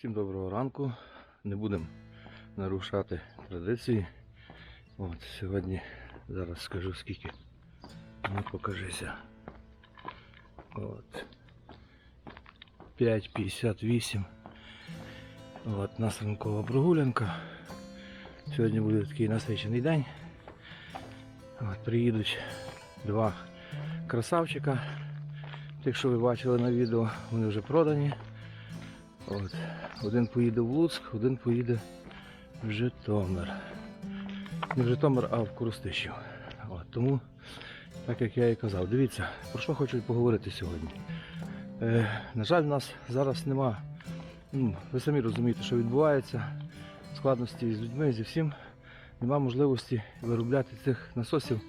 Всім доброго ранку. Не будемо нарушати традиції. От, сьогодні зараз скажу скільки. Ну покажися. От. 5.58. От, нас прогулянка. Сьогодні буде такий насичений день. От, приїдуть два красавчика. Тих, що ви бачили на відео, вони вже продані. От. Один поїде в Луцьк, один поїде в Житомир. Не в Житомир, а в Коростишів. От. Тому, так як я і казав, дивіться, про що хочу поговорити сьогодні. Е, на жаль, в нас зараз нема. Ну, ви самі розумієте, що відбувається. Складності з людьми, зі всім. Нема можливості виробляти цих насосів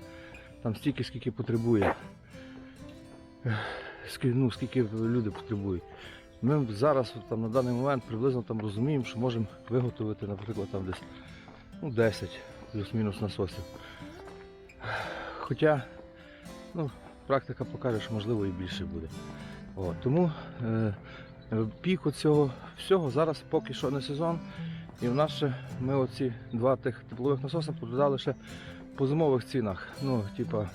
там стільки, скільки потребує. Ну, скільки люди потребують. Ми зараз там, на даний момент приблизно там розуміємо, що можемо виготовити, наприклад, там десь ну, 10 плюс-мінус насосів. Хоча ну, практика покаже, що можливо і більше буде. От, тому е, пік цього всього зараз поки що не сезон. І в нас ще ми оці два тих теплових насоси продали ще по зимових цінах. Ну, типа,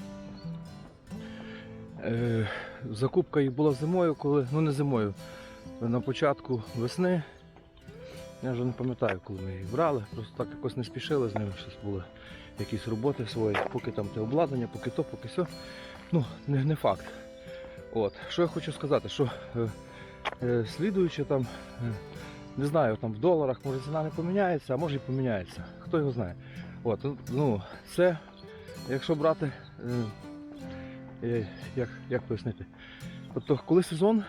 е, закупка їх була зимою, коли, ну не зимою, на початку весни. Я вже не пам'ятаю, коли ми їх брали, просто так якось не спішили з ними, щось були якісь роботи свої, поки там те обладнання, поки то, поки все. Ну, не, не факт. От. Що я хочу сказати, що е, е, слідуючи там, е, не знаю, там в доларах, може ціна не поміняється, а може і поміняється. Хто його знає. От, ну, це, якщо брати, е, е, як, як пояснити, тобто коли сезон,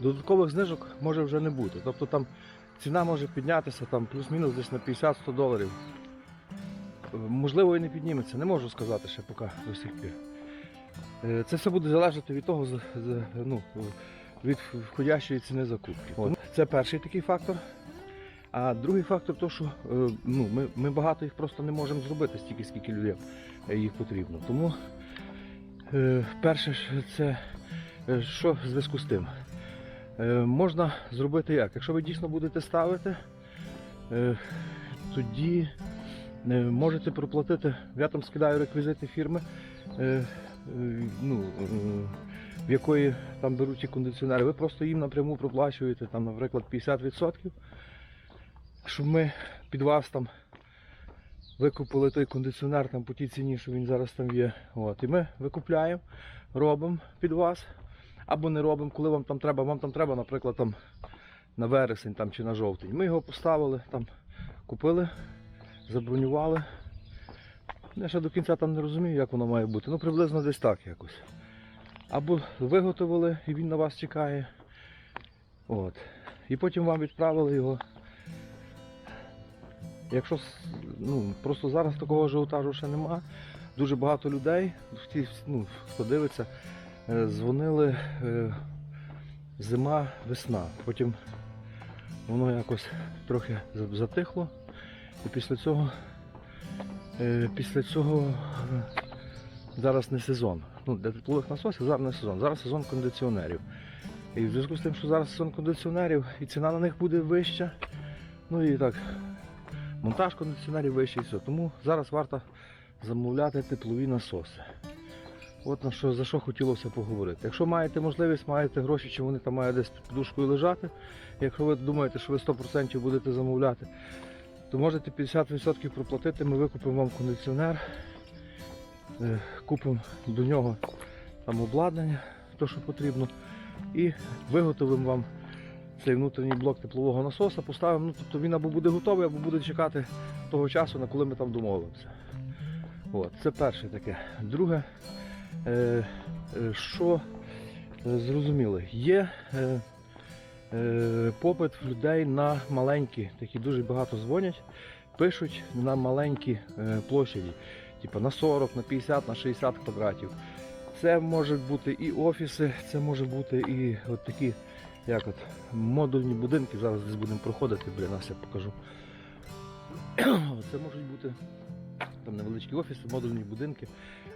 додаткових знижок може вже не бути. Тобто там ціна може піднятися там плюс-мінус десь на 50-100 доларів. Е, Можливо, і не підніметься, не можу сказати ще поки до сих пір. Е, Це все буде залежати від того, ну, від входящої ціни закупки. От. Це перший такий фактор. А другий фактор то, що е, ну, ми, ми багато їх просто не можемо зробити стільки, скільки людям е, їх потрібно. Тому е, перше це е, що в зв'язку з тим? Е, можна зробити як? Якщо ви дійсно будете ставити, е, тоді е, можете проплатити, я там скидаю реквізити фірми, е, е, ну, е, в якої там беруть кондиціонери, ви просто їм напряму проплачуєте, там, наприклад, 50%, щоб ми під вас там викупили той кондиціонер там, по тій ціні, що він зараз там є. От. І ми викупляємо, робимо під вас, або не робимо, коли вам там треба. Вам там треба, наприклад, там, на вересень там, чи на жовтень. Ми його поставили, там, купили, забронювали. Я ще до кінця там не розумію, як воно має бути. Ну, приблизно десь так якось. Або виготовили і він на вас чекає. От. І потім вам відправили його. Якщо ну, просто зараз такого ажіотажу ще нема, дуже багато людей, ну, хто дивиться, дзвонили е, зима, весна. Потім воно якось трохи затихло. І після цього, е, після цього е, зараз не сезон. Ну, для теплових насосів зараз не сезон, зараз сезон кондиціонерів. І в зв'язку з тим, що зараз сезон кондиціонерів і ціна на них буде вища. Ну і так, монтаж кондиціонерів вищий все. Тому зараз варто замовляти теплові насоси. От на що, за що хотілося поговорити. Якщо маєте можливість, маєте гроші, чи вони там мають десь під подушкою лежати. Якщо ви думаєте, що ви 100% будете замовляти, то можете 50% проплатити, ми викупимо вам кондиціонер, е, купимо до нього там обладнання, то що потрібно, і виготовимо вам цей внутрішній блок теплового насоса, поставимо, ну, тобто він або буде готовий, або буде чекати того часу, на коли ми там домовимося. От, це перше таке. Друге, що е, зрозуміли, є е, е, попит людей на маленькі, такі дуже багато дзвонять, пишуть на маленькі е, площаді, типу на 40, на 50, на 60 квадратів. Це можуть бути і офіси, це може бути і от такі, як от модульні будинки. Зараз десь будемо проходити, біля нас я покажу. Це можуть бути там невеличкі офіси, модульні будинки,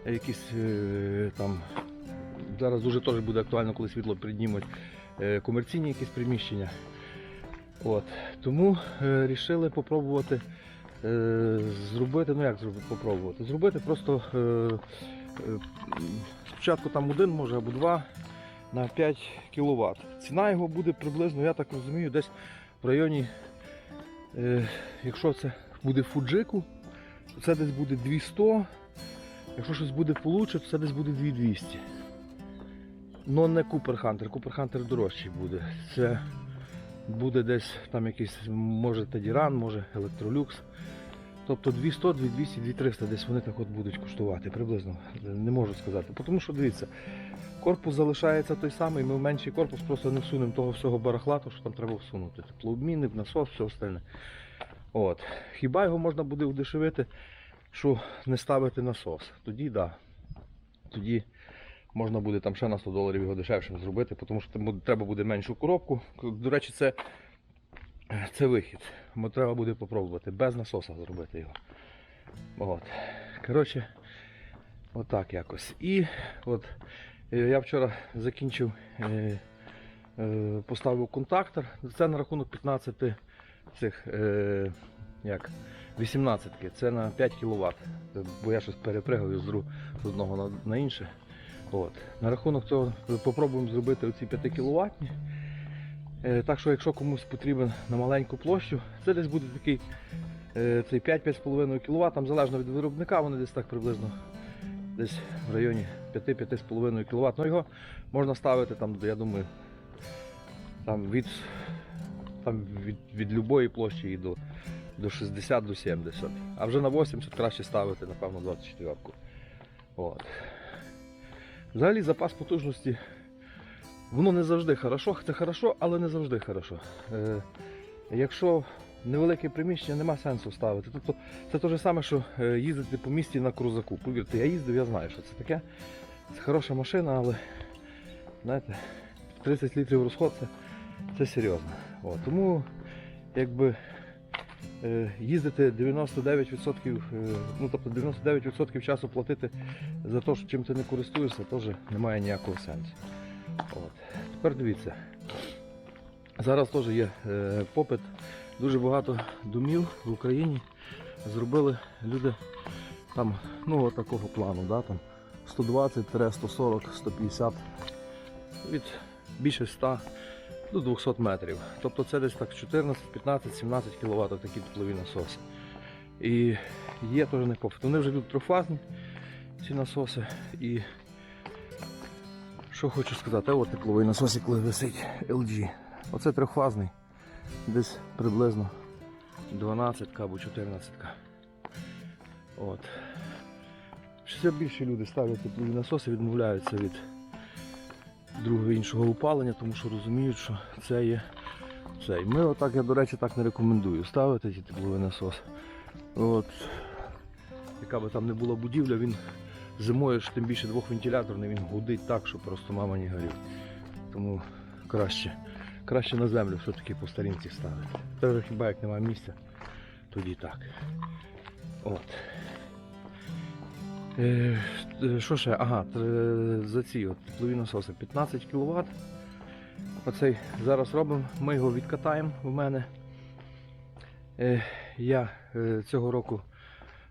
е, якісь е, там. Зараз дуже теж буде актуально, коли світло піднімуть е, комерційні якісь приміщення. От. Тому рішили попробувати зробити, ну як зробити, попробувати? Зробити просто спочатку там один, може або два на 5 кВт. Ціна його буде приблизно, я так розумію, десь в районі, якщо це буде фуджику, це десь буде 200. Якщо щось буде получше, то це десь буде 2200. Ну не Купер Хантер. Купер Хантер дорожчий буде. Це буде десь там якийсь, може Тедіран, може Електролюкс. Тобто 200, 2200, 2300 десь вони так от будуть коштувати приблизно. Не можу сказати. Тому що дивіться, корпус залишається той самий, ми в менший корпус просто не всунемо того всього барахла, то що там треба всунути. Теплообмінник, насос, все остальне. От. Хіба його можна буде удешевити, що не ставити насос? Тоді. Да. Тоді можна буде там ще на 100 доларів його дешевшим зробити, тому що треба буде меншу коробку. До речі, це, це вихід. Бо треба буде попробувати без насоса зробити його. От. Коротше, отак якось. І от е, я вчора закінчив, е, е, поставив контактор. Це на рахунок 15 цих е, як, 18 Це на 5 кВт. Бо я щось перепригав з, одного на, на інше. От. На рахунок цього попробуємо зробити оці 5 кВт. Так що, якщо комусь потрібен на маленьку площу, це десь буде такий е, цей 5-5,5 кВт, там залежно від виробника, вони десь так приблизно десь в районі 5-5,5 кВт. Ну його можна ставити там, я думаю, там від, там від, від любої площі і до, до 60 до 70. А вже на 80 краще ставити, напевно, 24. От. Взагалі запас потужності, воно не завжди хорошо, це хорошо, але не завжди хорошо. Е, якщо невелике приміщення, нема сенсу ставити. Тобто це те ж саме, що е, їздити по місті на крузаку. Повірте, я їздив, я знаю, що це таке. Це хороша машина, але знаєте, 30 літрів розход це, це серйозно. От, тому якби е, їздити 99%, е, ну тобто 99% часу платити за те, чим ти не користуєшся, теж немає ніякого сенсу. От. Тепер дивіться. Зараз теж є е, попит. Дуже багато домів в Україні зробили люди там, ну, такого плану, да, там 120, 140, 150, від більше 100 до 200 метрів. Тобто це десь так 14, 15, 17 кВт такі теплові насоси. І є теж не попит. Вони вже йдуть трьохфазні, ці насоси. І що хочу сказати, от тепловий насос, коли висить LG. Оце трьохфазний, десь приблизно 12 або 14. От. Все більше люди ставлять теплові насоси, відмовляються від другого іншого опалення, тому що розуміють, що це є цей. Ми отак, я, до речі, так не рекомендую ставити ці теплові насоси. От. Яка би там не була будівля, він зимою ж тим більше двохвентиляторний, він гудить так, що просто мама не горить. Тому краще, краще на землю все-таки по старінці ставити. Та хіба як немає місця, тоді так. От. Е, е, що ще? Ага, за ці от теплові насоси 15 кВт. Оцей зараз робимо, ми його відкатаємо в мене. Е, я е, цього року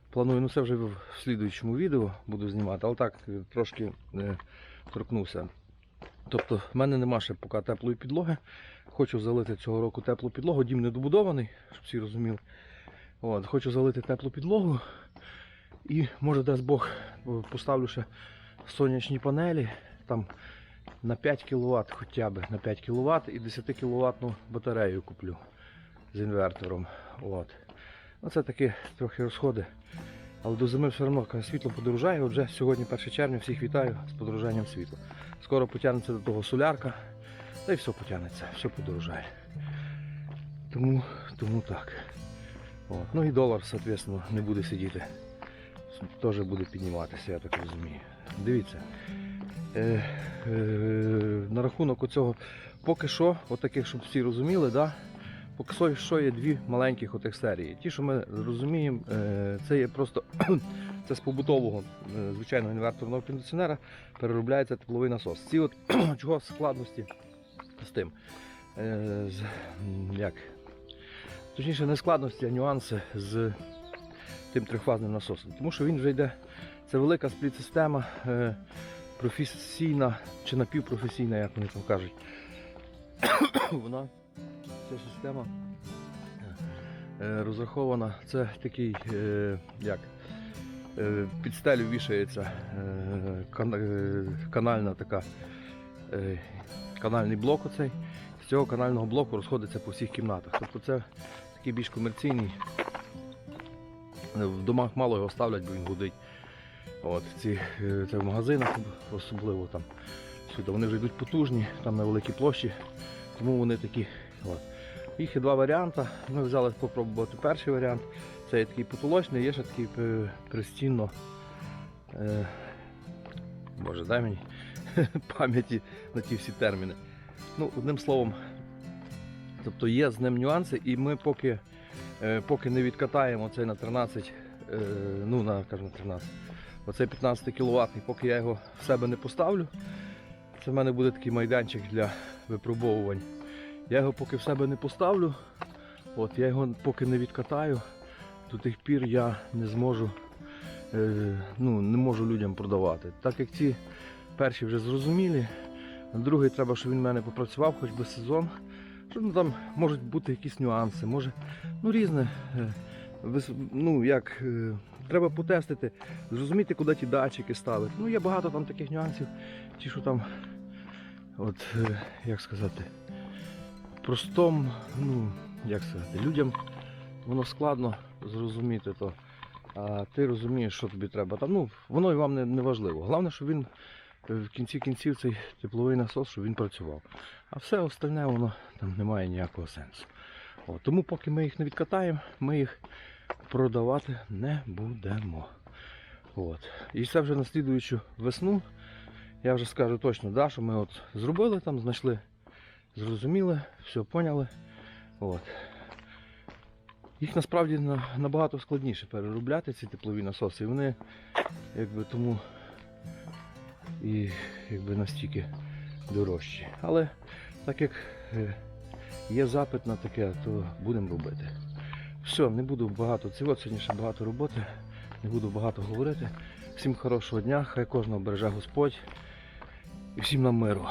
планую, ну це вже в слідуючому відео буду знімати, але так е, трошки е, торкнувся. Тобто в мене нема ще поки теплої підлоги. Хочу залити цього року теплу підлогу. Дім не добудований, щоб всі розуміли. От, хочу залити теплу підлогу. І може дасть Бог поставлю ще сонячні панелі там на 5 кВт хоча б на 5 кВт і 10 кВт батарею куплю з інвертором. От. Ну, це такі трохи розходи. Але до зими все одно світло подорожає. Отже, сьогодні 1 червня, всіх вітаю з подорожанням світла. Скоро потягнеться до того солярка, та й все потягнеться, все подорожає. Тому, тому так. От. Ну і долар, соответственно, не буде сидіти. Теж буде підніматися, я так розумію. Дивіться. Е, е, на рахунок оцього, поки що, отаких, щоб всі розуміли, да? поки що, є дві маленьких отих серії. Ті, що ми розуміємо, е, це є просто це з побутового е, звичайного інверторного кондиціонера переробляється тепловий насос. Ці от чого складності з тим. Е, з, як, точніше не складності, а нюанси з тим трьохфазним насосом. Тому що він вже йде, це велика спліт-система, е, професійна чи напівпрофесійна, як вони там кажуть. Вона, ця система е, розрахована, це такий, е, як, під стелю вішається канальна така, канальний блок оцей. З цього канального блоку розходиться по всіх кімнатах. Тобто це такий більш комерційний. В домах мало його ставлять, бо він гудить. От, ці, е, це в магазинах особливо там сюди. Вони вже йдуть потужні, там на великій площі, тому вони такі. От. Їх є два варіанти. Ми взяли спробувати перший варіант. Це є такий потолочний, є ще такий е, пристінно. Е, Боже, дай мені пам'яті на ті всі терміни. Ну, одним словом, тобто є з ним нюанси, і ми поки, поки не відкатаємо цей на 13, е, ну на кажу 13, оцей 15 кВт, поки я його в себе не поставлю, це в мене буде такий майданчик для випробовувань. Я його поки в себе не поставлю, от, я його поки не відкатаю, до тих пір я не зможу, е, ну, не можу людям продавати. Так як ці перші вже зрозумілі, другий треба, щоб він в мене попрацював хоч би сезон. Ну, там можуть бути якісь нюанси, може, ну різне. е, Ну, як, е, треба потестити, зрозуміти, куди ті датчики ставити. Ну, є багато там таких нюансів, ті, що там, от, е, як сказати, простом, ну, як сказати, людям воно складно зрозуміти то. А ти розумієш, що тобі треба. Там, ну, воно і вам не, не важливо. Головне, щоб він в кінці кінців цей тепловий насос, щоб він працював. А все остальне воно там не має ніякого сенсу. От, тому поки ми їх не відкатаємо, ми їх продавати не будемо. От. І це вже на слідуючу весну. Я вже скажу точно, да, що ми от зробили там, знайшли, зрозуміли, все поняли. От. Їх насправді набагато складніше переробляти, ці теплові насоси. І вони якби тому і якби настільки дорожчі. Але так як е, є запит на таке, то будемо робити. Все, не буду багато цього, сьогодні ще багато роботи, не буду багато говорити. Всім хорошого дня, хай кожного береже Господь і всім нам миру.